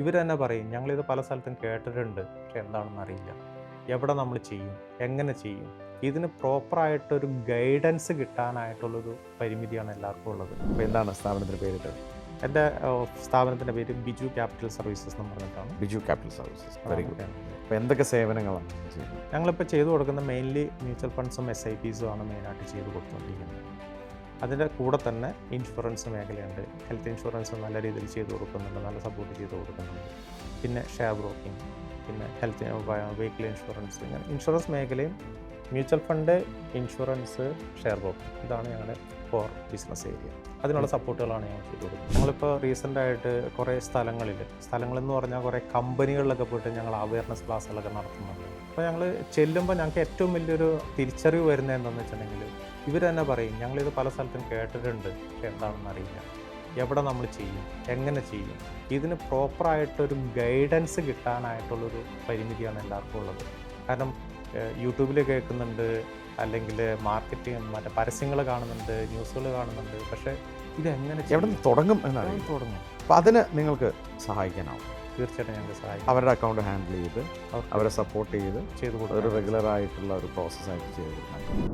ഇവർ തന്നെ പറയും ഞങ്ങളിത് പല സ്ഥലത്തും കേട്ടിട്ടുണ്ട്. പക്ഷെ എന്താണെന്ന് അറിയില്ല. എവിടെ നമ്മൾ ചെയ്യും? എങ്ങനെ ചെയ്യും? ഇതിന് പ്രോപ്പറായിട്ടൊരു ഗൈഡൻസ് കിട്ടാനായിട്ടുള്ളൊരു പരിമിതിയാണ് എല്ലാവർക്കും ഉള്ളത്. അപ്പോൾ എന്താണ് സ്ഥാപനത്തിന്റെ പേരിട്ട്? എന്റെ സ്ഥാപനത്തിന്റെ പേര് ബിജു ക്യാപിറ്റൽ സർവീസസ് എന്ന് പറഞ്ഞിട്ടാണ്. Biju capital services. Very good. അപ്പോൾ എന്തൊക്കെ സേവനങ്ങളാണ് ഞങ്ങളിപ്പോൾ ചെയ്തു കൊടുക്കുന്ന മെയിൻലി മ്യൂച്വൽ ഫണ്ട്സും എസ് ഐ പിസും ആണ് മെയിനായിട്ട് ചെയ്ത് കൊടുത്തുകൊണ്ടിരിക്കുന്നത് അതിന്റെ കൂടെ തന്നെ ഇൻഷുറൻസ് മേഖലയുണ്ട്. ഹെൽത്ത് ഇൻഷുറൻസ് നല്ല രീതിയിൽ ചെയ്ത് കൊടുക്കുന്നുണ്ട് നല്ല സപ്പോർട്ട് ചെയ്ത് കൊടുക്കുന്നുണ്ട്. പിന്നെ ഷെയർ ബ്രോക്കിംഗ് പിന്നെ ഹെൽത്ത് വെഹിക്കിൾ ഇൻഷുറൻസ് ഇങ്ങനെ ഇൻഷുറൻസ് മേഖലയും mutual fund insurance share broking ഇതാണ് ഞങ്ങളുടെ കോർ ബിസിനസ് ഏരിയ അതിനുള്ള സപ്പോർട്ടുകളാണ് ഞങ്ങൾ ചെയ്തു കൊടുക്കുന്നത്. ഞങ്ങളിപ്പോൾ റീസെന്റായിട്ട് കുറേ സ്ഥലങ്ങളിൽ സ്ഥലങ്ങളെന്ന് പറഞ്ഞാൽ കുറേ കമ്പനികളിലൊക്കെ പോയിട്ട് ഞങ്ങൾ അവയർനെസ് ക്ലാസ്സുകളൊക്കെ നടത്തുന്നുണ്ട്. അപ്പോൾ ഞങ്ങൾ ചെല്ലുമ്പോൾ ഞങ്ങൾക്ക് ഏറ്റവും വലിയൊരു തിരിച്ചറിവ് വരുന്നത് എന്താണെന്ന് വെച്ചിട്ടുണ്ടെങ്കിൽ ഇവർ തന്നെ പറയും ഞങ്ങളിത് പല സ്ഥലത്തും കേട്ടിട്ടുണ്ട്. പക്ഷെ എന്താണെന്ന് അറിയില്ല. എവിടെ നമ്മൾ ചെയ്യും? എങ്ങനെ ചെയ്യും? ഇതിന് പ്രോപ്പറായിട്ടൊരു ഗൈഡൻസ് കിട്ടാനായിട്ടുള്ളൊരു പരിമിതിയാണ് എല്ലാവർക്കും ഉള്ളത്. കാരണം യൂട്യൂബിൽ കേൾക്കുന്നുണ്ട് അല്ലെങ്കിൽ മാർക്കറ്റിംഗ് മറ്റേ പരസ്യങ്ങൾ കാണുന്നുണ്ട് ന്യൂസുകൾ കാണുന്നുണ്ട്. പക്ഷേ ഇതെങ്ങനെ എവിടെ നിന്ന് തുടങ്ങും എന്നാണ് തുടങ്ങും? അപ്പോൾ അതിന് നിങ്ങൾക്ക് സഹായിക്കാനാവും. തീർച്ചയായിട്ടും ഞങ്ങൾക്ക് സഹായിക്കും. അവരുടെ അക്കൗണ്ട് ഹാൻഡിൽ ചെയ്ത് അവരെ സപ്പോർട്ട് ചെയ്ത് ചെയ്ത് ഒരു റെഗുലർ ആയിട്ടുള്ള ഒരു പ്രോസസ്സായിട്ട് ചെയ്ത് കൊടുക്കാൻ